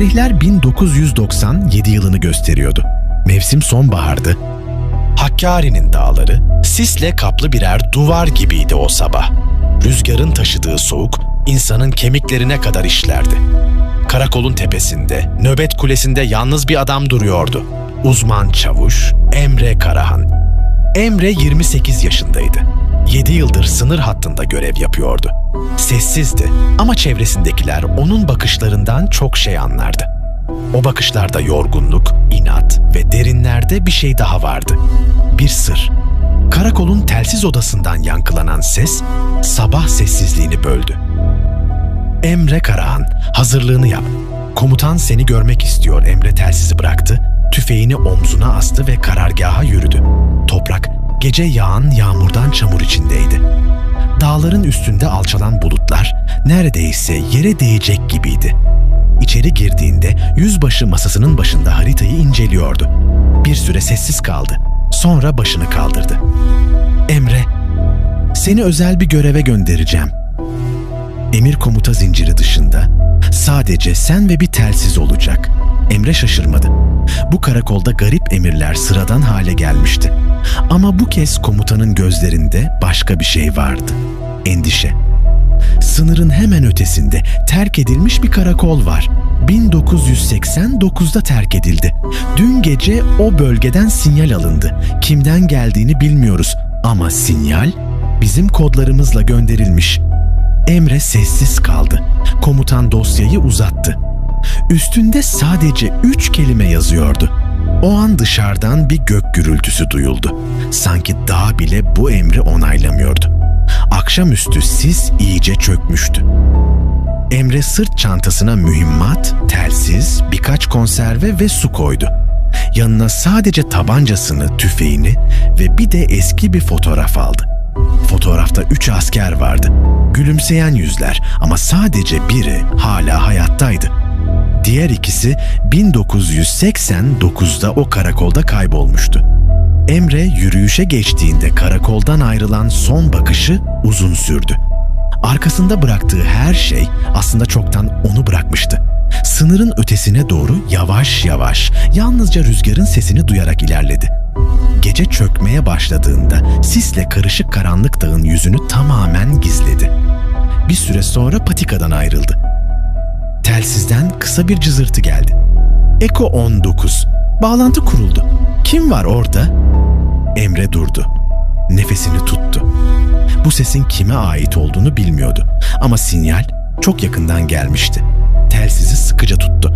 Tarihler 1997 yılını gösteriyordu. Mevsim sonbahardı. Hakkari'nin dağları sisle kaplı birer duvar gibiydi o sabah. Rüzgarın taşıdığı soğuk insanın kemiklerine kadar işlerdi. Karakolun tepesinde, nöbet kulesinde yalnız bir adam duruyordu. Uzman çavuş Emre Karahan. Emre 28 yaşındaydı. 7 yıldır sınır hattında görev yapıyordu. Sessizdi ama çevresindekiler onun bakışlarından çok şey anlardı. O bakışlarda yorgunluk, inat ve derinlerde bir şey daha vardı. Bir sır. Karakolun telsiz odasından yankılanan ses sabah sessizliğini böldü. Emre Karahan, hazırlığını yap. Komutan seni görmek istiyor. Emre telsizi bıraktı, tüfeğini omzuna astı ve karargaha yürüdü. Toprak, gece yağan yağmurdan çamur içindeydi. Dağların üstünde alçalan bulutlar neredeyse yere değecek gibiydi. İçeri girdiğinde yüzbaşı masasının başında haritayı inceliyordu. Bir süre sessiz kaldı. Sonra başını kaldırdı. Emre, seni özel bir göreve göndereceğim. Emir komuta zinciri dışında sadece sen ve bir telsiz olacak. Emre şaşırmadı. Bu karakolda garip emirler sıradan hale gelmişti. Ama bu kez komutanın gözlerinde başka bir şey vardı. Endişe. Sınırın hemen ötesinde terk edilmiş bir karakol var. 1989'da terk edildi. Dün gece o bölgeden sinyal alındı. Kimden geldiğini bilmiyoruz ama sinyal bizim kodlarımızla gönderilmiş. Emre sessiz kaldı. Komutan dosyayı uzattı. Üstünde sadece üç kelime yazıyordu. O an dışarıdan bir gök gürültüsü duyuldu. Sanki dağ bile bu emri onaylamıyordu. Akşamüstü sis iyice çökmüştü. Emre sırt çantasına mühimmat, telsiz, birkaç konserve ve su koydu. Yanına sadece tabancasını, tüfeğini ve bir de eski bir fotoğraf aldı. Fotoğrafta üç asker vardı. Gülümseyen yüzler ama sadece biri hala hayattaydı. Diğer ikisi 1989'da o karakolda kaybolmuştu. Emre yürüyüşe geçtiğinde karakoldan ayrılan son bakışı uzun sürdü. Arkasında bıraktığı her şey aslında çoktan onu bırakmıştı. Sınırın ötesine doğru yavaş yavaş, yalnızca rüzgarın sesini duyarak ilerledi. Gece çökmeye başladığında sisle karışık karanlık dağın yüzünü tamamen gizledi. Bir süre sonra patikadan ayrıldı. Telsizden kısa bir cızırtı geldi. Eko 19. Bağlantı kuruldu. Kim var orada? Emre durdu. Nefesini tuttu. Bu sesin kime ait olduğunu bilmiyordu ama sinyal çok yakından gelmişti. Telsizi sıkıca tuttu.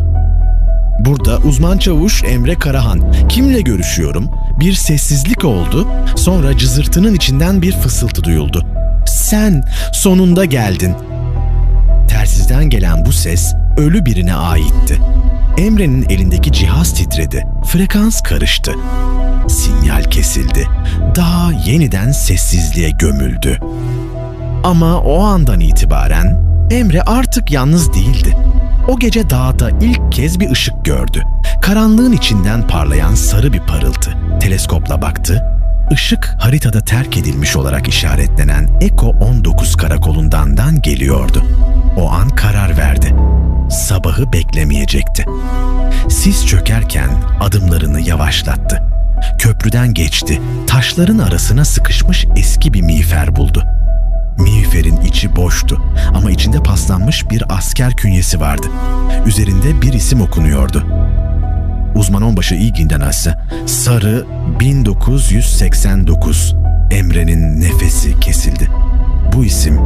Burada uzman çavuş Emre Karahan. Kimle görüşüyorum? Bir sessizlik oldu. Sonra cızırtının içinden bir fısıltı duyuldu. Sen sonunda geldin. Telsizden gelen bu ses ölü birine aitti. Emre'nin elindeki cihaz titredi. Frekans karıştı. Sinyal kesildi. Dağ yeniden sessizliğe gömüldü. Ama o andan itibaren Emre artık yalnız değildi. O gece dağda ilk kez bir ışık gördü. Karanlığın içinden parlayan sarı bir parıltı. Teleskopla baktı. Işık haritada terk edilmiş olarak işaretlenen Eko 19 karakolundandan geliyordu. O an karar verdi. Sabahı beklemeyecekti. Sis çökerken adımlarını yavaşlattı. Köprüden geçti. Taşların arasına sıkışmış eski bir miğfer buldu. Miğferin içi boştu ama içinde paslanmış bir asker künyesi vardı. Üzerinde bir isim okunuyordu. Uzman onbaşı ilginden ise Sarı 1989. Emre'nin nefesi kesildi. Bu isim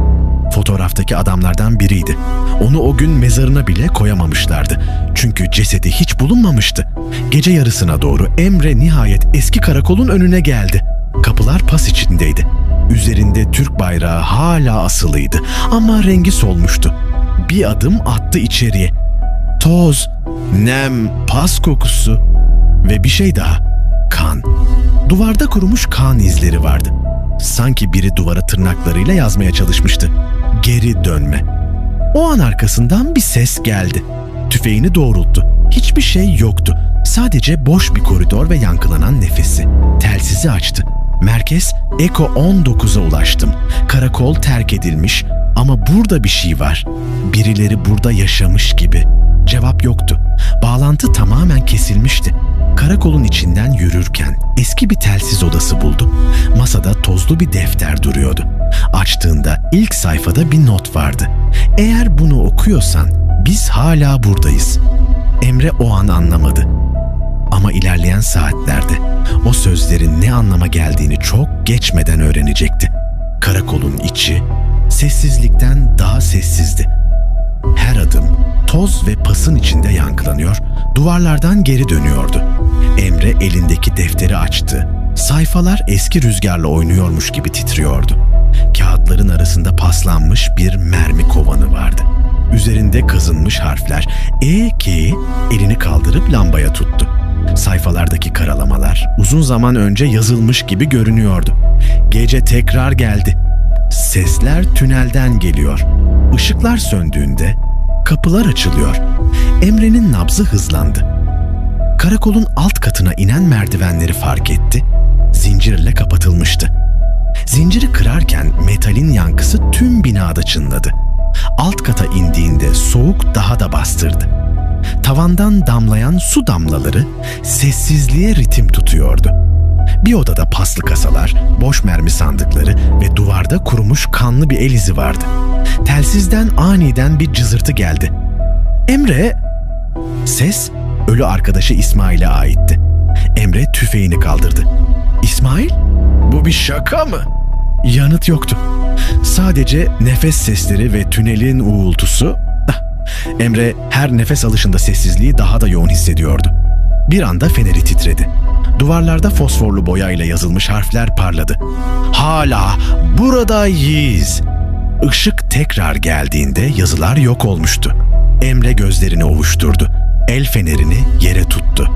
fotoğraftaki adamlardan biriydi. Onu o gün mezarına bile koyamamışlardı. Çünkü cesedi hiç bulunmamıştı. Gece yarısına doğru Emre nihayet eski karakolun önüne geldi. Kapılar pas içindeydi. Üzerinde Türk bayrağı hala asılıydı ama rengi solmuştu. Bir adım attı içeriye. Toz, nem, pas kokusu ve bir şey daha. Kan. Duvarda kurumuş kan izleri vardı. Sanki biri duvara tırnaklarıyla yazmaya çalışmıştı. Geri dönme. O an arkasından bir ses geldi. Tüfeğini doğrulttu. Hiçbir şey yoktu. Sadece boş bir koridor ve yankılanan nefesi. Telsizi açtı. Merkez Eko 19'a ulaştım. Karakol terk edilmiş ama burada bir şey var. Birileri burada yaşamış gibi. Cevap yoktu. Bağlantı tamamen kesilmişti. Karakolun içinden yürürken eski bir telsiz odası buldu. Masada tozlu bir defter duruyordu. Açtığında ilk sayfada bir not vardı. Eğer bunu okuyorsan biz hala buradayız. Emre o an anlamadı. Ama ilerleyen saatlerde o sözlerin ne anlama geldiğini çok geçmeden öğrenecekti. Karakolun içi sessizlikten daha sessizdi. Her adım toz ve pasın içinde yankılanıyor, duvarlardan geri dönüyordu. Emre elindeki defteri açtı. Sayfalar eski rüzgarla oynuyormuş gibi titriyordu. Kağıtların arasında paslanmış bir mermi kovanı vardı. Üzerinde kazınmış harfler E ki elini kaldırıp lambaya tuttu. Sayfalardaki karalamalar uzun zaman önce yazılmış gibi görünüyordu. Gece tekrar geldi. Sesler tünelden geliyor. Işıklar söndüğünde kapılar açılıyor. Emre'nin nabzı hızlandı. Karakolun alt katına inen merdivenleri fark etti. Zincirle kapatılmıştı. Zinciri kırarken metalin yankısı tüm binada çınladı. Alt kata indiğinde soğuk daha da bastırdı. Tavandan damlayan su damlaları sessizliğe ritim tutuyordu. Bir odada paslı kasalar, boş mermi sandıkları ve duvarda kurumuş kanlı bir el izi vardı. Telsizden aniden bir cızırtı geldi. Emre! Ses ölü arkadaşı İsmail'e aitti. Emre tüfeğini kaldırdı. İsmail? Bu bir şaka mı? Yanıt yoktu. Sadece nefes sesleri ve tünelin uğultusu. Emre her nefes alışında sessizliği daha da yoğun hissediyordu. Bir anda feneri titredi. Duvarlarda fosforlu boyayla yazılmış harfler parladı. Hala buradayız. Işık tekrar geldiğinde yazılar yok olmuştu. Emre gözlerini ovuşturdu. El fenerini yere tuttu.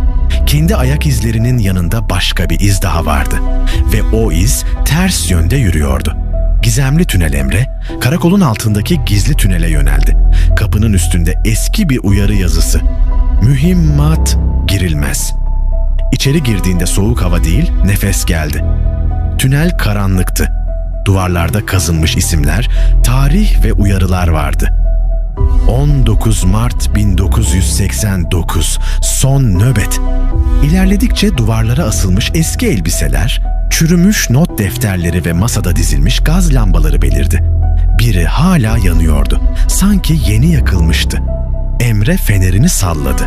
Kendi ayak izlerinin yanında başka bir iz daha vardı. Ve o iz ters yönde yürüyordu. Gizemli tünel Emre, karakolun altındaki gizli tünele yöneldi. Kapının üstünde eski bir uyarı yazısı. Mühimmat girilmez. İçeri girdiğinde soğuk hava değil, nefes geldi. Tünel karanlıktı. Duvarlarda kazınmış isimler, tarih ve uyarılar vardı. 19 Mart 1989 son nöbet. İlerledikçe duvarlara asılmış eski elbiseler, çürümüş not defterleri ve masada dizilmiş gaz lambaları belirdi. Biri hala yanıyordu. Sanki yeni yakılmıştı. Emre fenerini salladı.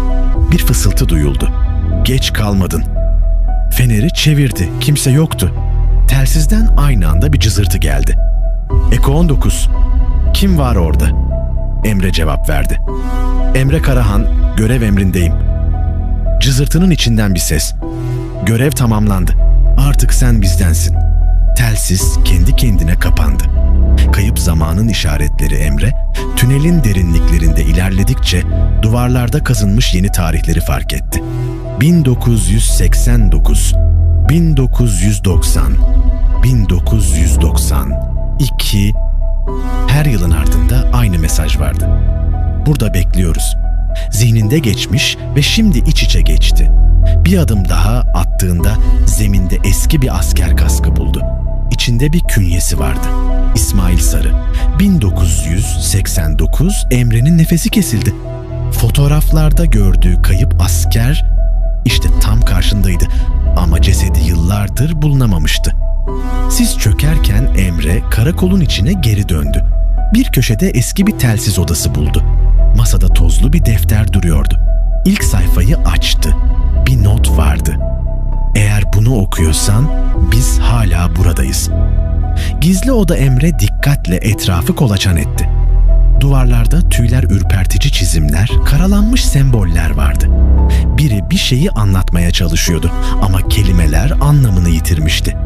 Bir fısıltı duyuldu. Geç kalmadın. Feneri çevirdi. Kimse yoktu. Telsizden aynı anda bir cızırtı geldi. Eko 19. Kim var orada? Emre cevap verdi. Emre Karahan, görev emrindeyim. Cızırtının içinden bir ses. Görev tamamlandı. Artık sen bizdensin. Telsiz kendi kendine kapandı. Kayıp zamanın işaretleri Emre, tünelin derinliklerinde ilerledikçe duvarlarda kazınmış yeni tarihleri fark etti. 1989, 1990, 1990, 2, her yılın ardında aynı mesaj vardı. Burada bekliyoruz. Zihninde geçmiş ve şimdi iç içe geçti. Bir adım daha attığında zeminde eski bir asker kaskı buldu. İçinde bir künyesi vardı. İsmail Sarı. 1989 Emre'nin nefesi kesildi. Fotoğraflarda gördüğü kayıp asker işte tam karşındaydı ama cesedi yıllardır bulunamamıştı. Siz çökerken Emre karakolun içine geri döndü. Bir köşede eski bir telsiz odası buldu. Masada tozlu bir defter duruyordu. İlk sayfayı açtı. Bir not vardı. Eğer bunu okuyorsan biz hala buradayız. Gizli oda Emre dikkatle etrafı kolaçan etti. Duvarlarda tüyler ürpertici çizimler, karalanmış semboller vardı. Biri bir şeyi anlatmaya çalışıyordu ama kelimeler anlamını yitirmişti.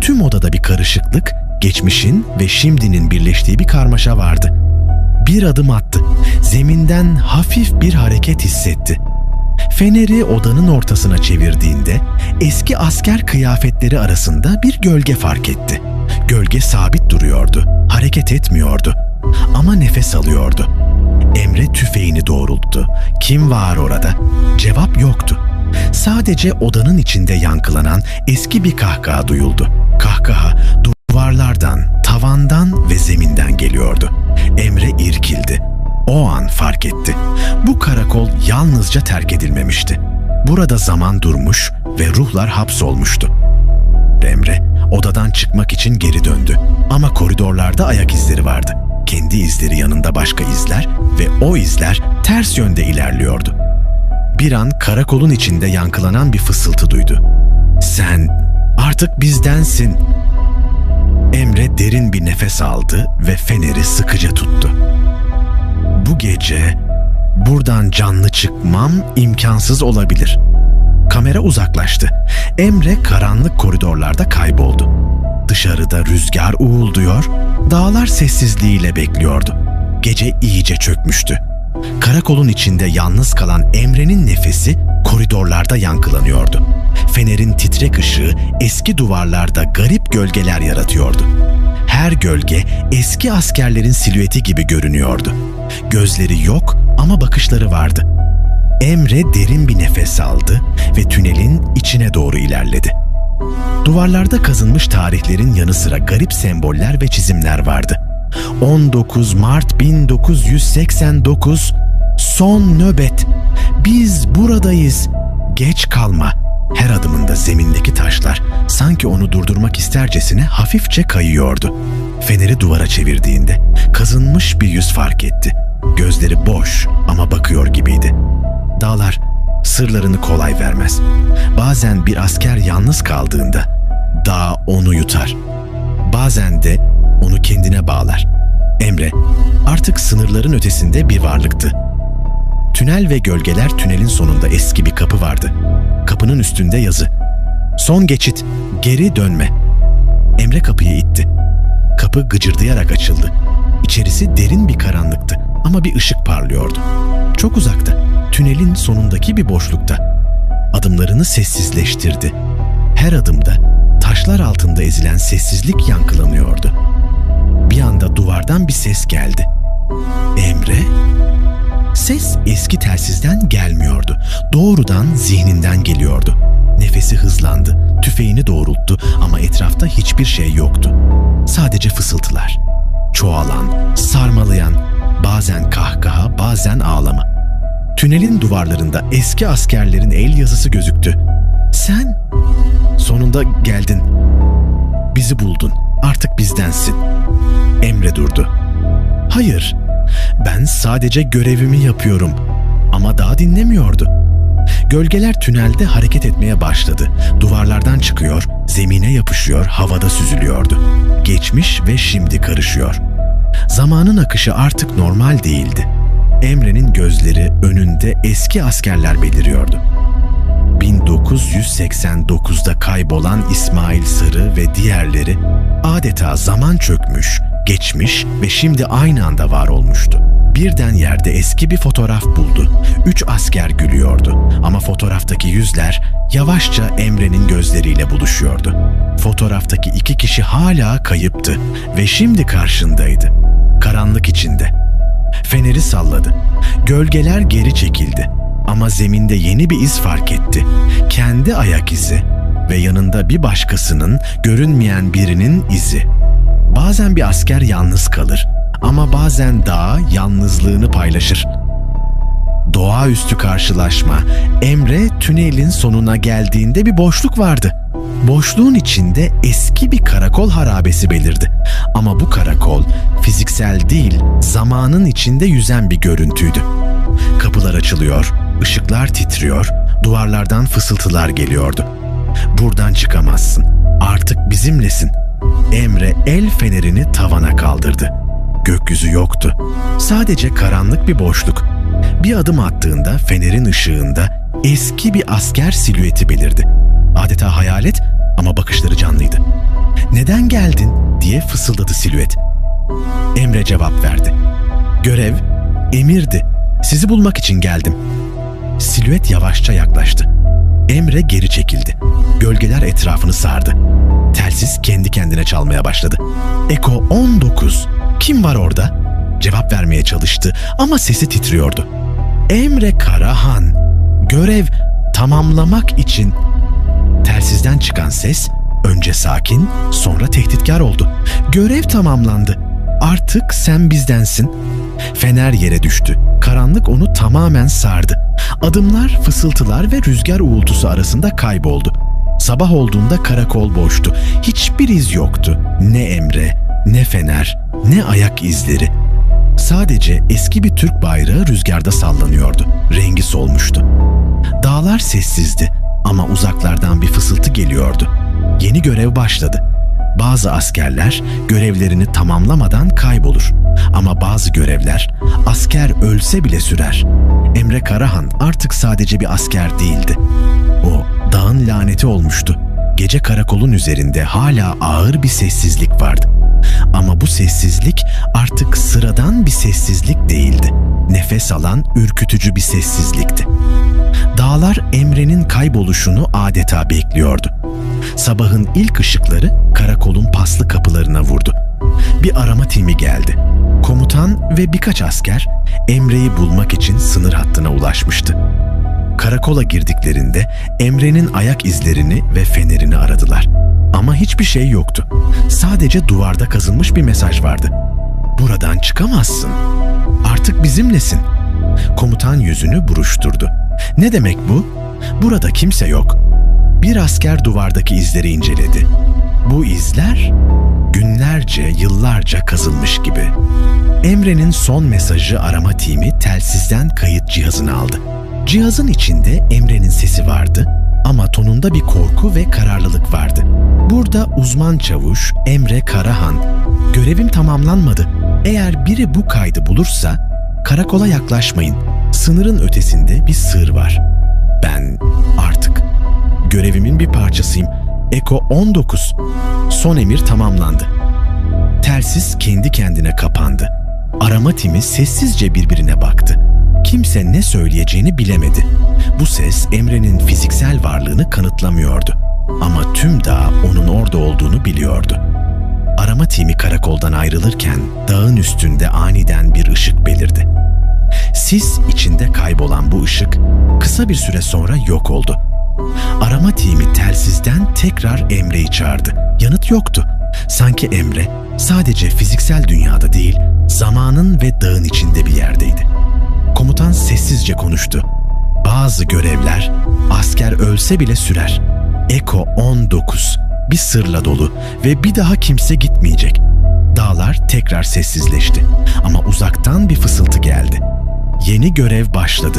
Tüm odada bir karışıklık, geçmişin ve şimdinin birleştiği bir karmaşa vardı. Bir adım attı. Zeminden hafif bir hareket hissetti. Feneri odanın ortasına çevirdiğinde eski asker kıyafetleri arasında bir gölge fark etti. Gölge sabit duruyordu, hareket etmiyordu ama nefes alıyordu. Emre tüfeğini doğrulttu. Kim var orada? Cevap yoktu. Sadece odanın içinde yankılanan eski bir kahkaha duyuldu. Kahkaha duvarlardan, tavandan ve zeminden geliyordu. Emre irkildi. o an fark etti. Bu karakol yalnızca terk edilmemişti. Burada zaman durmuş ve ruhlar hapsolmuştu. Emre odadan çıkmak için geri döndü. Ama koridorlarda ayak izleri vardı. Kendi izleri yanında başka izler ve o izler ters yönde ilerliyordu. Bir an karakolun içinde yankılanan bir fısıltı duydu. Sen artık bizdensin. Emre derin bir nefes aldı ve feneri sıkıca tuttu. Bu gece buradan canlı çıkmam imkansız olabilir. Kamera uzaklaştı. Emre karanlık koridorlarda kayboldu. Dışarıda rüzgar uğulduyor, dağlar sessizliğiyle bekliyordu. Gece iyice çökmüştü. Karakolun içinde yalnız kalan Emre'nin nefesi koridorlarda yankılanıyordu. Fenerin titrek ışığı eski duvarlarda garip gölgeler yaratıyordu. Her gölge eski askerlerin silüeti gibi görünüyordu. Gözleri yok ama bakışları vardı. Emre derin bir nefes aldı ve tünelin içine doğru ilerledi. Duvarlarda kazınmış tarihlerin yanı sıra garip semboller ve çizimler vardı. 19 Mart 1989 Son nöbet. Biz buradayız. Geç kalma. Her adımında zemindeki taşlar sanki onu durdurmak istercesine hafifçe kayıyordu. Feneri duvara çevirdiğinde kazınmış bir yüz fark etti. Gözleri boş ama bakıyor gibiydi. Dağlar sırlarını kolay vermez. Bazen bir asker yalnız kaldığında dağ onu yutar. Bazen de onu kendine bağlar. Emre artık sınırların ötesinde bir varlıktı. Tünel ve gölgeler tünelin sonunda eski bir kapı vardı. Kapının üstünde yazı. Son geçit, geri dönme. Emre kapıyı itti. Kapı gıcırdayarak açıldı. İçerisi derin bir karanlıktı ama bir ışık parlıyordu. Çok uzakta, tünelin sonundaki bir boşlukta. Adımlarını sessizleştirdi. Her adımda taşlar altında ezilen sessizlik yankılanıyordu. Bir anda duvardan bir ses geldi. Emre? Ses eski telsizden gelmiyordu. Doğrudan zihninden geliyordu. Nefesi hızlandı, tüfeğini doğrulttu ama etrafta hiçbir şey yoktu. Sadece fısıltılar. Çoğalan, sarmalayan, bazen kahkaha, bazen ağlama. Tünelin duvarlarında eski askerlerin el yazısı gözüktü. Sen sonunda geldin. Bizi buldun. Artık bizdensin. Emre durdu. Hayır, ben sadece görevimi yapıyorum. Ama daha dinlemiyordu. Gölgeler tünelde hareket etmeye başladı. Duvarlardan çıkıyor, zemine yapışıyor, havada süzülüyordu. Geçmiş ve şimdi karışıyor. Zamanın akışı artık normal değildi. Emre'nin gözleri önünde eski askerler beliriyordu. 1989'da kaybolan İsmail Sarı ve diğerleri adeta zaman çökmüş, geçmiş ve şimdi aynı anda var olmuştu. Birden yerde eski bir fotoğraf buldu. Üç asker gülüyordu ama fotoğraftaki yüzler yavaşça Emre'nin gözleriyle buluşuyordu. Fotoğraftaki iki kişi hala kayıptı ve şimdi karşındaydı. Karanlık içinde. Feneri salladı. Gölgeler geri çekildi ama zeminde yeni bir iz fark etti. Kendi ayak izi ve yanında bir başkasının görünmeyen birinin izi. Bazen bir asker yalnız kalır ama bazen dağ yalnızlığını paylaşır. Doğaüstü karşılaşma. Emre tünelin sonuna geldiğinde bir boşluk vardı. Boşluğun içinde eski bir karakol harabesi belirdi. Ama bu karakol fiziksel değil, zamanın içinde yüzen bir görüntüydü. Kapılar açılıyor, ışıklar titriyor, duvarlardan fısıltılar geliyordu. Buradan çıkamazsın. Artık bizimlesin. Emre el fenerini tavana kaldırdı. Gökyüzü yoktu. Sadece karanlık bir boşluk. Bir adım attığında fenerin ışığında eski bir asker silüeti belirdi. Adeta hayalet ama bakışları canlıydı. Neden geldin diye fısıldadı silüet. Emre cevap verdi. Görev, emirdi. Sizi bulmak için geldim. Silüet yavaşça yaklaştı. Emre geri çekildi. Gölgeler etrafını sardı. Telsiz kendi kendine çalmaya başladı. Eko 19. Kim var orada? Cevap vermeye çalıştı ama sesi titriyordu. Emre Karahan. Görev tamamlamak için Telsizden çıkan ses önce sakin, sonra tehditkar oldu. Görev tamamlandı. Artık sen bizdensin. Fener yere düştü. Karanlık onu tamamen sardı. Adımlar, fısıltılar ve rüzgar uğultusu arasında kayboldu. Sabah olduğunda karakol boştu. Hiçbir iz yoktu. Ne Emre, ne fener, ne ayak izleri. Sadece eski bir Türk bayrağı rüzgarda sallanıyordu. Rengi solmuştu. Dağlar sessizdi ama uzaklardan bir fısıltı geliyordu. Yeni görev başladı. Bazı askerler görevlerini tamamlamadan kaybolur. Ama bazı görevler asker ölse bile sürer. Emre Karahan artık sadece bir asker değildi. O dağın laneti olmuştu. Gece karakolun üzerinde hala ağır bir sessizlik vardı. Ama bu sessizlik artık sıradan bir sessizlik değildi. Nefes alan ürkütücü bir sessizlikti. Dağlar Emre'nin kayboluşunu adeta bekliyordu. Sabahın ilk ışıkları karakolun paslı kapılarına vurdu. Bir arama timi geldi. Komutan ve birkaç asker Emre'yi bulmak için sınır hattına ulaşmıştı. Karakola girdiklerinde Emre'nin ayak izlerini ve fenerini aradılar. Ama hiçbir şey yoktu. Sadece duvarda kazılmış bir mesaj vardı. Buradan çıkamazsın. Artık bizimlesin. Komutan yüzünü buruşturdu. Ne demek bu? Burada kimse yok. Bir asker duvardaki izleri inceledi. Bu izler günlerce, yıllarca kazılmış gibi. Emre'nin son mesajı arama timi telsizden kayıt cihazını aldı. Cihazın içinde Emre'nin sesi vardı ama tonunda bir korku ve kararlılık vardı. Burada uzman çavuş Emre Karahan, görevim tamamlanmadı. Eğer biri bu kaydı bulursa karakola yaklaşmayın. Sınırın ötesinde bir sır var. Ben artık görevimin bir parçasıyım. Eko 19. Son emir tamamlandı. Telsiz kendi kendine kapandı. Arama timi sessizce birbirine baktı. Kimse ne söyleyeceğini bilemedi. Bu ses Emre'nin fiziksel varlığını kanıtlamıyordu. Ama tüm dağ onun orada olduğunu biliyordu. Arama timi karakoldan ayrılırken dağın üstünde aniden bir ışık belirdi. Sis içinde kaybolan bu ışık kısa bir süre sonra yok oldu. Arama timi telsizden tekrar Emre'yi çağırdı. Yanıt yoktu. Sanki Emre sadece fiziksel dünyada değil, zamanın ve dağın içinde bir yerdeydi. Komutan sessizce konuştu. Bazı görevler asker ölse bile sürer. Eko 19 bir sırla dolu ve bir daha kimse gitmeyecek. Dağlar tekrar sessizleşti ama uzaktan bir fısıltı geldi. Yeni görev başladı.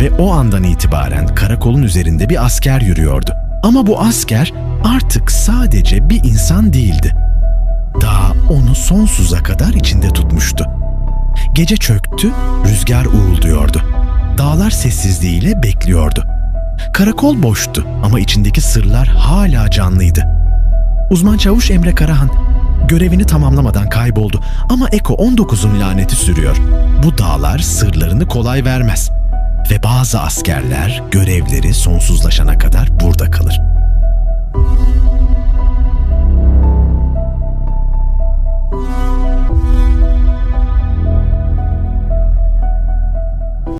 Ve o andan itibaren karakolun üzerinde bir asker yürüyordu. Ama bu asker artık sadece bir insan değildi. Dağ onu sonsuza kadar içinde tutmuştu. Gece çöktü, rüzgar uğulduyordu. Dağlar sessizliğiyle bekliyordu. Karakol boştu ama içindeki sırlar hala canlıydı. Uzman çavuş Emre Karahan görevini tamamlamadan kayboldu ama Eko 19'un laneti sürüyor. Bu dağlar sırlarını kolay vermez. Ve bazı askerler görevleri sonsuzlaşana kadar burada kalır.